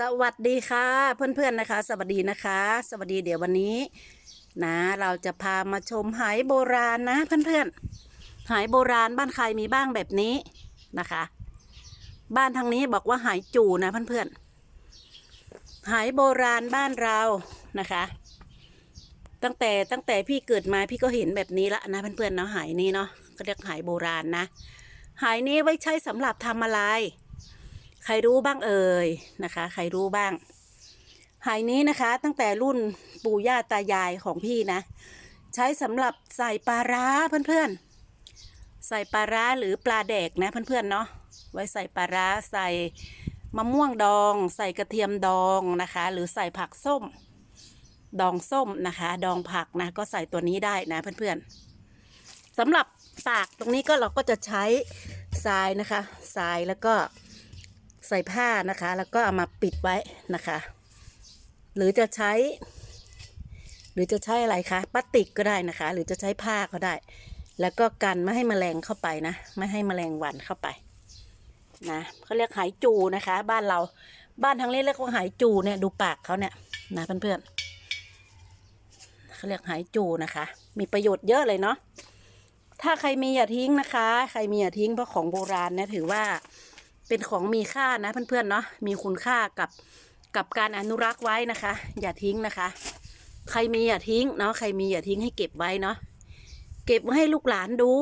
สวัสดีค่ะ เพื่อนๆนะคะ สวัสดีนะคะ สวัสดีเดี๋ยววันนี้นะ เราจะพามาชมหายโบราณนะเพื่อนๆหายโบราณบ้านใครมีบ้างแบบนี้นะคะ บ้านทางนี้บอกว่าหายจู่นะเพื่อนๆหายโบราณบ้านเรานะคะ ตั้งแต่ตั้งแต่พี่เกิดมาพี่ก็เห็นแบบนี้ละนะเพื่อนๆเนาะหายนี้เนาะก็เรียกหายโบราณนะหายนี้ไว้ใช้สำหรับทำอะไร ใครรู้บ้างเอ่ยนะคะ ใครรู้บ้าง หายนี้นะคะ ตั้งแต่รุ่นปู่ย่าตายายของพี่นะ ใช้สำหรับใส่ปลาร้าเพื่อนๆ ใส่ปลาร้าหรือปลาแดกนะเพื่อนๆเนาะ ไว้ใส่ปลาร้าใส่มะม่วงดอง ใส่กระเทียมดองนะคะ หรือใส่ผักส้ม ดองส้มนะคะ ดองผักนะก็ใส่ตัวนี้ได้นะเพื่อนๆสำหรับปากตรงนี้ก็เราก็จะใช้ทรายนะคะทรายแล้วก็ ใส่ผ้านะคะ แล้วก็เอามาปิดไว้นะคะ หรือจะใช้ หรือจะใช้อะไรคะพลาสติกก็ได้นะคะ หรือจะใช้ผ้าก็ได้ แล้วก็กันไม่ให้แมลงเข้าไปนะ ไม่ให้แมลงวันเข้าไปนะเขาเรียกหายจูนะคะ บ้านเราบ้านทางเรียกว่าหายจูเนี่ยดูปากเขาเนี่ยนะเพื่อนๆเขาเรียกหายจูนะคะ มีประโยชน์เยอะเลยเนาะถ้าใครมีอย่าทิ้งนะคะ ใครมีอย่าทิ้งเพราะของโบราณเนี่ยถือว่า เป็นของมีค่านะเพื่อนๆเนาะมีคุณค่ากับกับการอนุรักษ์ไว้นะคะ อย่าทิ้งนะคะ ใครมีอย่าทิ้งเนาะใครมีอย่าทิ้งให้เก็บไว้เนาะเก็บไว้ให้ลูกหลานดู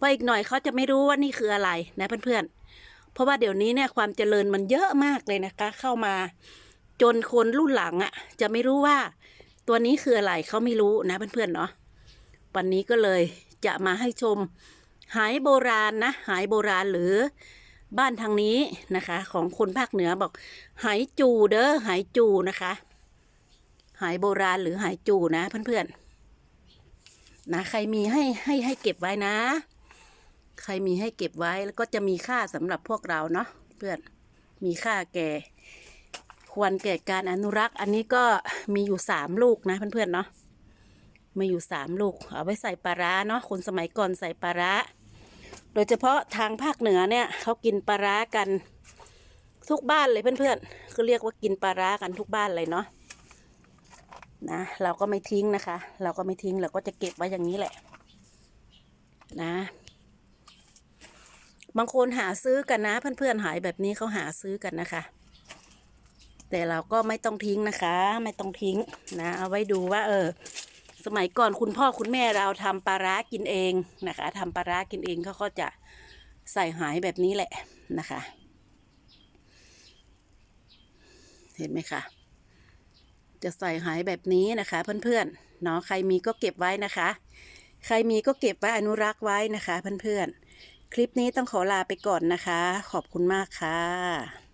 ว่าอีกหน่อยเขาจะไม่รู้ว่านี่คืออะไรนะเพื่อนๆเพราะว่าเดี๋ยวนี้เนี่ยความเจริญมันเยอะมากเลยนะคะ เข้ามาจนคนรุ่นหลังอะ่ะ จะไม่รู้ว่าตัวนี้คืออะไรเขาไม่รู้นะเพื่อนๆเนาะวันนี้ก็เลยจะมาให้ชมหายโบราณนะหายโบราณหรือ บ้านทางนี้นะคะ ของคนภาคเหนือบอก หายจูเด้อหายจูนะคะ หายโบราณหรือหายจูนะเพื่อนๆนะใครมีให้ให้ให้เก็บไว้นะ ใครมีให้เก็บไว้แล้วก็จะมีค่าสำหรับพวกเราเนาะเพื่อนมีค่าแก่ ควรแก่การอนุรักษ์ อันนี้ก็มีอยู่สามลูกนะเพื่อนๆเนาะมีอยู่สามลูก เอาไว้ใส่ปลาร้าเนาะคนสมัยก่อนใส่ปลาร้า โดยเฉพาะทางภาคเหนือเนี่ยเขากินปลาร้ากันทุกบ้านเลยเพื่อนๆก็เรียกว่ากินปลาร้ากันทุกบ้านเลยเนาะนะเราก็ไม่ทิ้งนะคะ เราก็ไม่ทิ้งเราก็จะเก็บไว้อย่างนี้แหละ นะ บางคนหาซื้อกันนะ เพื่อนๆหายแบบนี้เขาหาซื้อกันนะคะ แต่เราก็ไม่ต้องทิ้งนะคะ ไม่ต้องทิ้งนะเอาไว้ดูว่า เออ สมัยก่อนคุณพ่อคุณแม่เราทำปลาร้ากินเองนะคะทำปลาร้ากินเองเขาก็จะใส่หายแบบนี้แหละนะคะ เห็นไหมคะจะใส่หายแบบนี้นะคะ เพื่อนๆเนาะใครมีก็เก็บไว้นะคะ ใครมีก็เก็บไว้อนุรักษ์ไว้นะคะ เพื่อนๆคลิปนี้ต้องขอลาไปก่อนนะคะ ขอบคุณมากค่ะ